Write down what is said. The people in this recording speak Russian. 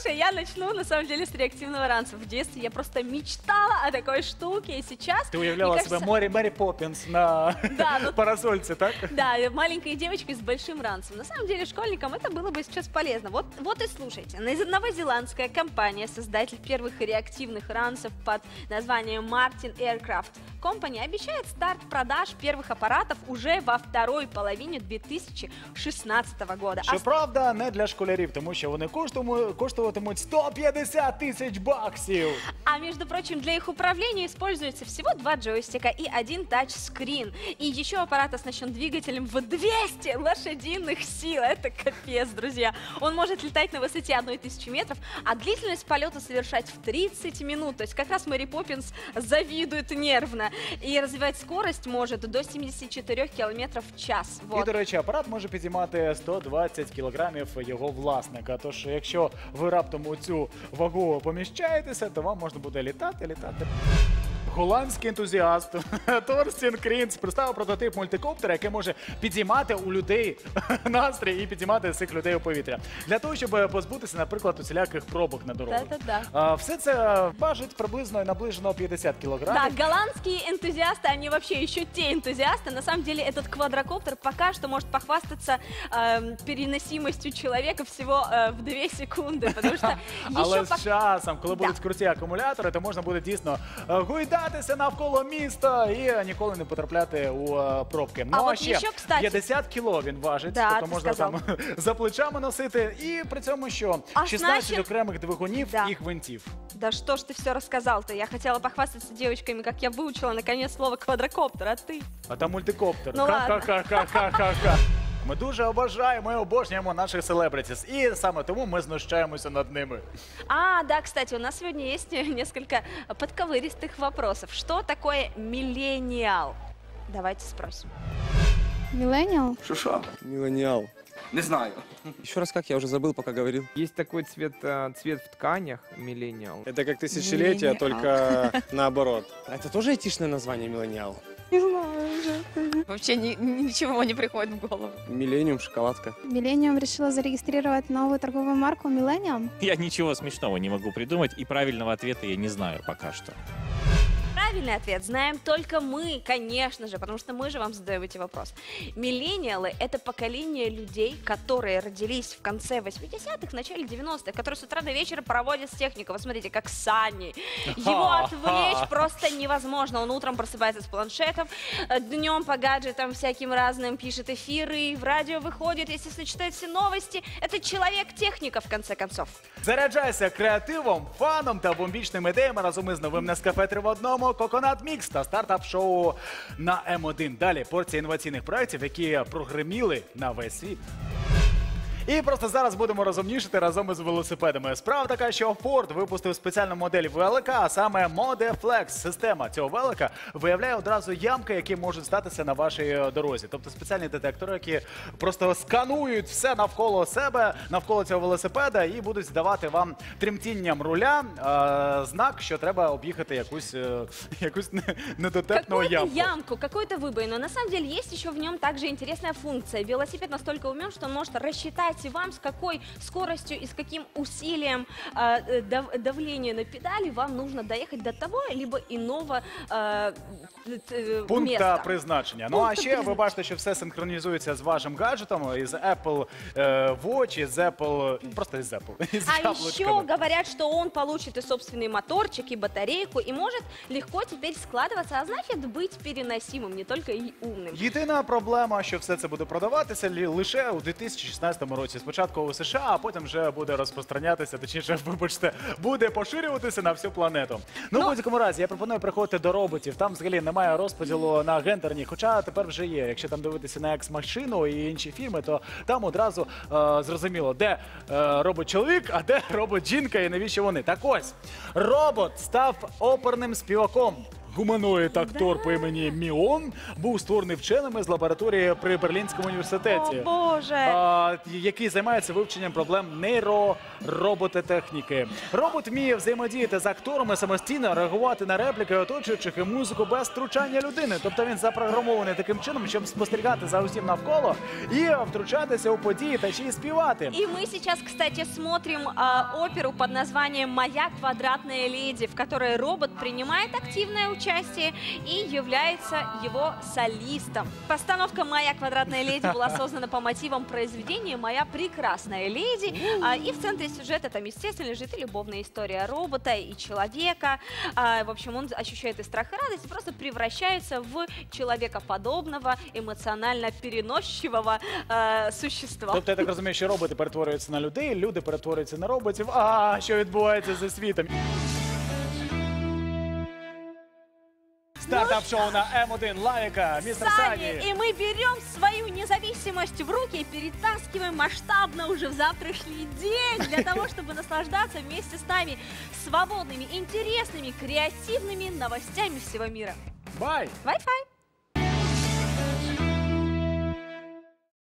Слушай, я начну на самом деле с реактивного ранца. В детстве я просто мечтала о такой штуке, и сейчас... Ти уявляла мне себе кажется, Морі Мері Поппінс на Да, ну- парасольці, так? Да, маленькой девочкой с большим ранцем. На самом деле школьникам это было бы сейчас полезно. Вот, вот и слушайте. Ново- Новозеландская компания, создатель первых реактивных ранцев под названием Martin Aircraft Company, обещает старт продаж первых аппаратов уже во второй половине 2016 года. А Щоправда, не для школярів, тому що вони коштуmu- коштуватимуть 150 тисяч баксів. А между прочим, для их управления используется всего два джойстика и один тачскрин. И еще аппарат оснащен двигателем в 200 лошадиных сил. Это капец, друзья. Он может летать на высоте 1000 метров, а длительность полета совершать в 30 минут. То есть как раз Мэри Поппинс завидует нервно. И развивать скорость может до 74 километров в час. І, Вот. до речі, апарат може підіймати 120 кілограмів його власника. Тож, якщо ви раптом у цю вагу поміщаєтеся, то вам можна буде літати, літати. Голландський ентузіаст Торстін Крінц представив прототип мультикоптера, який може підіймати у людей настрій і підіймати цих людей у повітря. Для того, щоб позбутися, наприклад, усіляких пробок на дорогах. Да-да-да. А, Все це важить приблизно наближено 50 кілограмів. Да, голландские энтузиасты, они вообще еще те энтузиасты. На самом деле этот квадрокоптер пока что может похвастаться эм, переносимостью человека всего э, в 2 секунды, потому что Але еще з пока... часом, коли Да. будуть круті акумулятори, то можна буде дійсно е, гойдатися навколо міста і ніколи не потрапляти у е, пробки. Ну А а от ще ще, кстати- 50 кіло він важить, Да, тобто ти можна сказав. там за плечами носити. І при цьому що А 16 значить- окремих двигунів Да. і гвинтів. Да что ж ты все рассказал-то? Я хотела похвастаться девочками, как я выучила наконец слово квадрокоптер, а ты? А там мультикоптер. Ну ладно. Ха-ха-ха-ха-ха-ха. Ми дуже обожаємо і обожнюємо наших селебритіс. І саме тому ми знущаємося над ними. А, да, кстати, у нас сегодня есть несколько подковыристых вопросов. Что такое миллениал? Давайте спросим. Миллениал? Що що? Миллениал. Не знаю. Еще раз как, я уже забыл, пока говорил. Есть такой цвет, э, цвет в тканях, миллениал. Это как тысячелетие, Миллениал. только наоборот. А это тоже айтишное название миллениал? Вообще ни- ничего не приходит в голову. Миллениум, шоколадка. Миллениум решила зарегистрировать новую торговую марку Millennium. Я ничего смешного не могу придумать, и правильного ответа я не знаю пока что Правильный ответ знаем только мы, конечно же, потому что мы же вам задаем эти вопросы. Миллениалы – это поколение людей, которые родились в конце 80-х, начале 90-х, которые с утра до вечера проводят с техникой. Вот смотрите, как Санни. Его отвлечь просто невозможно. Он утром просыпается с планшетом, днем по гаджетам всяким разным пишет эфиры, в радио выходит, естественно, читает все новости. Это человек-техника, в конце концов. Заряджайся креативом, фаном та бомбічними ідеями разом із новим Нескафе 3 в одному Коконат Мікс та стартап-шоу на М1. Далі порція інноваційних проєктів, які прогреміли на весь світ. І просто зараз будемо розумнішити разом із велосипедами. Справа така, що Ford випустив спеціальну модель велика, а саме Modeflex. Система цього велика виявляє одразу ямки, які можуть статися на вашій е, дорозі. Тобто спеціальні детектори, які просто сканують все навколо себе, навколо цього велосипеда, і будуть здавати вам тремтінням руля е, знак, що треба об'їхати якусь, е, якусь не- недотепну Какую-то ямку. ямку, какую-то выбоину. На самом деле есть еще в нем также интересная функция. Велосипед настолько умен, что он может рассчитать и вам, с какой скоростью и с каким усилием э, э, дав- давления на педали вам нужно доехать до того либо иного э, э, Пункта места. призначення. Ну а Пункта ще ви призначення. бачите, що все синхронізується з вашим гаджетом, із Apple е, Watch, із Apple, просто із Apple. Із А еще яблучками. говорят, что он получит и собственный моторчик, и батарейку, и может легко теперь складываться, а значит быть переносимым, не только и умным. Єдина проблема, що все це буде продаватися лі- лише у 2016 році. Спочатку у США, а потім вже буде розпространятися, точніше, вибачте, буде поширюватися на всю планету. Ну, в Ну- будь-якому разі, я пропоную приходити до роботів. Там взагалі немає розподілу на гендерні, хоча тепер вже є. Якщо там дивитися на екс-машину і інші фільми, то там одразу е, зрозуміло, де е, робот чоловік, а де робот жінка і навіщо вони. Так ось робот став оперним співаком Гуманоїд актор по імені Міон був створений вченими з лабораторії при Берлінському університеті. О, Боже! а, який займається вивченням проблем нейроробототехніки. Робот вміє взаємодіяти з акторами самостійно, реагувати на репліки оточуючих і музику без втручання людини. Тобто він запрограмований таким чином, щоб спостерігати за усім навколо і втручатися у події та ще й співати. И мы сейчас, кстати, смотрим а, оперу под названием «Моя квадратная леди», в которой робот принимает активное участие и является его солистом. Постановка «Моя квадратная леди» была создана по мотивам произведения «Моя прекрасная леди». А, и в центре сюжета там, естественно, лежит и любовная история робота и человека. А, в общем, он ощущает и страх, и радость, и просто превращается в человекоподобного, эмоционально переносчивого э, существа. Тобто я так розумію, що роботи перетворюються на людей, люди перетворюються на роботів. А що відбувається зі світом? Стартап шоу на М1 Лайка, містер Сами, Сані. и мы берем свою независимость в руки и перетаскиваем масштабно уже в завтрашний день для того, чтобы наслаждаться вместе с нами свободными, интересными, креативными новостями всего мира. Бай! Wi-Fi!